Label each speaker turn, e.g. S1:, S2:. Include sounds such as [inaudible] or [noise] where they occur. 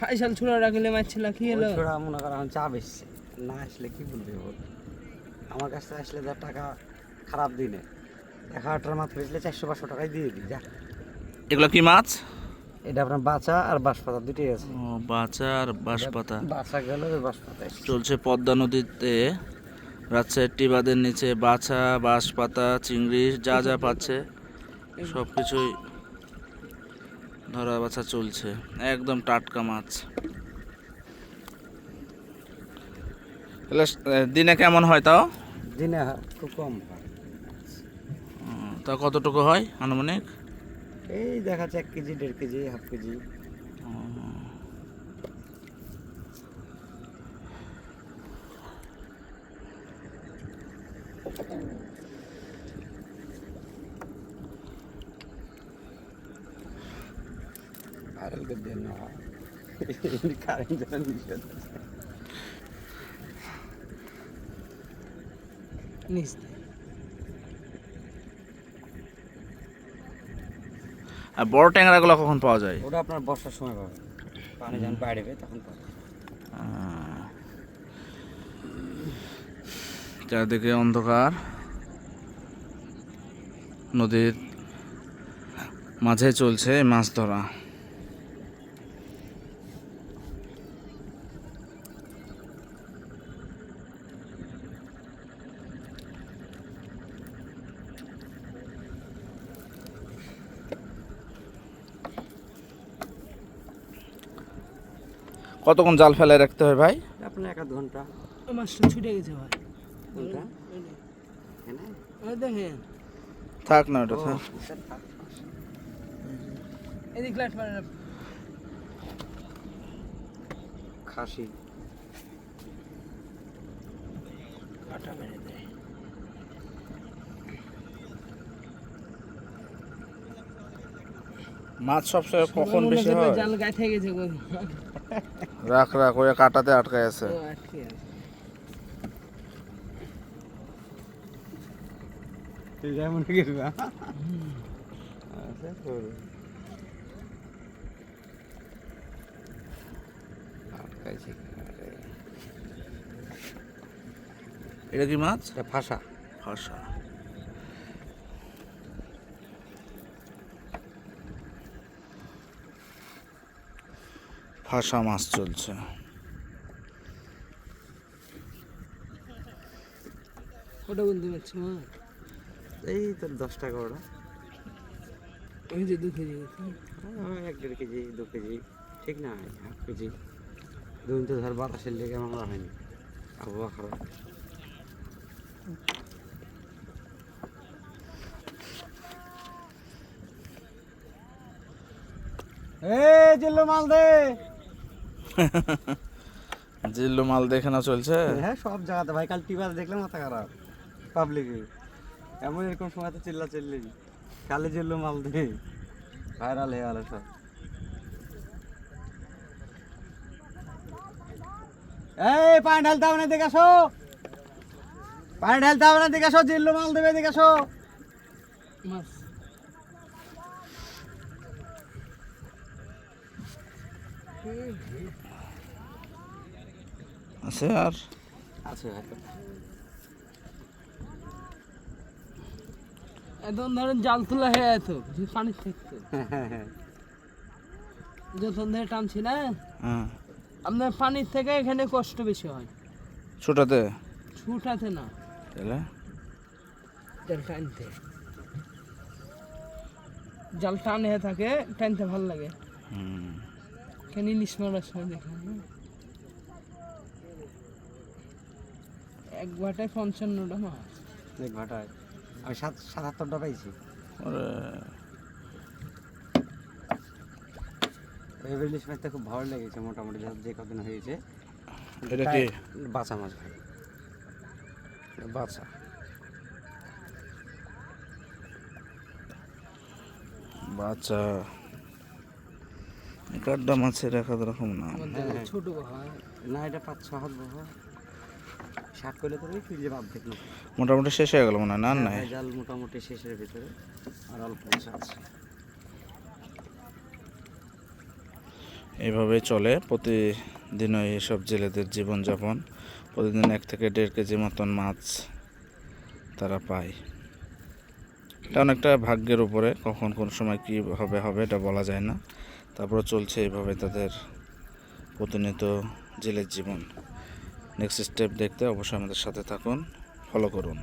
S1: ফাইসাল ছোড়া রাখলে মারছিল কি হলো?
S2: ছোড়া মনে করো এখন চাপ এসছে না আসলে কি বলবে? বল আমার কাছে আসলে যা টাকা খারাপ দিনে এক হাজার মাছ আসলে চারশো পাঁচশো টাকায় দিয়ে দিই যা।
S3: এগুলো কি মাছ?
S2: এটা আপনার বাচ্চা আর বাঁশপাতা দুটোই আছে।
S3: ও বাচা আর বাঁশপাতা।
S2: বাচ্চা গেল বাঁশপাতা।
S3: চলছে পদ্মা নদীতে রাজশাহীর টিবাদের নিচে বাছা বাঁশপাতা চিংড়ি যা যা পাচ্ছে সব কিছুই ধরা বাছা চলছে। একদম টাটকা মাছ। তাহলে দিনে কেমন হয় তাও?
S2: দিনে খুব কম হয়।
S3: তা কতটুকু হয় আনুমানিক?
S2: এই দেখা যাচ্ছে এক কেজি দেড় কেজি হাফ কেজি। ভাইরাল করে দেন না। কারেন্ট যেন নিষেধ
S1: নিচ
S3: আর বড় ট্যাংরাগুলো কখন পাওয়া যায়?
S2: ওটা আপনার বর্ষার সময় পাবে পানি যখন বাড়বে তখন পাবে
S3: চারদিকে অন্ধকার। নদীর মাঝে চলছে মাছ ধরা। কতক্ষণ জাল ফেলে রাখতে হয় ভাই?
S2: আপনার এক আধ
S1: ঘণ্টা। মাছটা ছুটে গেছে ভাই। দেখেন।
S3: থাক না ওটা থাক।
S1: এদিক লাইট মারে
S2: খাসি।
S1: কাটা মেরে দেয়
S3: মাছ সবসময় কখন বেশি হয়?
S1: জাল গায়ে থেকে গেছে
S3: রাখ রাখ ওই কাটাতে আটকায় আছে।
S1: ও, আটকে আছে।
S3: এটা কি মাছ?
S2: ফাঁসা।
S3: ফাঁসা। ফাঁসা মাছ চলছে।
S1: ওটা বলতে পারছি মা?
S2: এই তোর দশ টাকা ওরা
S1: ওই যে দুঃখে গেছে
S2: হ্যাঁ, এক দেড় কেজি দু কেজি। ঠিক না হাফ কেজি। দুদিন তো ধর বাতাসের লেগে মামলা হয়নি। আবহাওয়া খারাপ। এ জিল্লু মাল দে। [laughs]
S3: জিল্লু মাল দেখে না চলছে?
S2: হ্যাঁ সব জায়গাতে। ভাই কাল টিভার দেখলাম মাথা খারাপ পাবলিকে এমন এরকম সময় তো চিল্লা চিল্লি কালে জিল্লু মাল দে ভাইরাল হয়ে গেল সব। এই পানি ঢালতে হবে না দেখে আসো। পানি ঢালতে হবে না দেখে আসো জিল্লু মাল দেবে দেখে আসো।
S1: মাছ
S3: আছে আর?
S2: আছে
S1: এখন ধরেন জাল তোলা হয়ে যেত যে পানি থাকতো। যখন ধরে টানছি না
S3: হ্যাঁ।
S1: আপনার পানির থেকে এখানে কষ্ট বেশি হয়।
S3: ছোটাতে?
S1: ছুটাতে না।
S3: তাহলে?
S1: টানতে। জাল টান হয়ে থাকে টানতে ভালো লাগে।
S3: হুম।
S1: কেন ইলিশ মারার সময় দেখলাম? এক ঘাটায় পঞ্চান্নটা মাছ।
S2: এক ঘটায়। আমি সাত সাতাত্তরটা পাইছি। এই ইলিশ মাছটা খুব ভালো লেগেছে মোটামুটি যে কদিন হয়েছে।
S3: এটা কি?
S2: বাঁচা মাছ ভাই। বাঁচা
S3: বাচ্চা কাড্ডা মাছের এক আধ রকম না
S1: আমাদের
S2: হ্যাঁ।
S1: ছোট
S2: না এটা পাঁচ ছ হাত বাবা শাক করলে তো ওই ফ্রিজে ভাব দেখল
S3: মোটামুটি শেষ হয়ে গেল মনে হয় না আর নাই?
S2: জাল মোটামুটি শেষের ভিতরে আর অল্প আছে।
S3: এইভাবেই চলে প্রতিদিনই এসব জেলেদের জীবনযাপন। প্রতিদিন এক থেকে দেড় কেজি মতন মাছ তারা পায়। এটা অনেকটা ভাগ্যের উপরে, কখন কোন সময় কি হবে হবে এটা বলা যায় না। তারপরে চলছে এইভাবে তাদের প্রতিনিয়ত জেলের জীবন। নেক্সট স্টেপ দেখতে অবশ্যই আমাদের সাথে থাকুন ফলো করুন।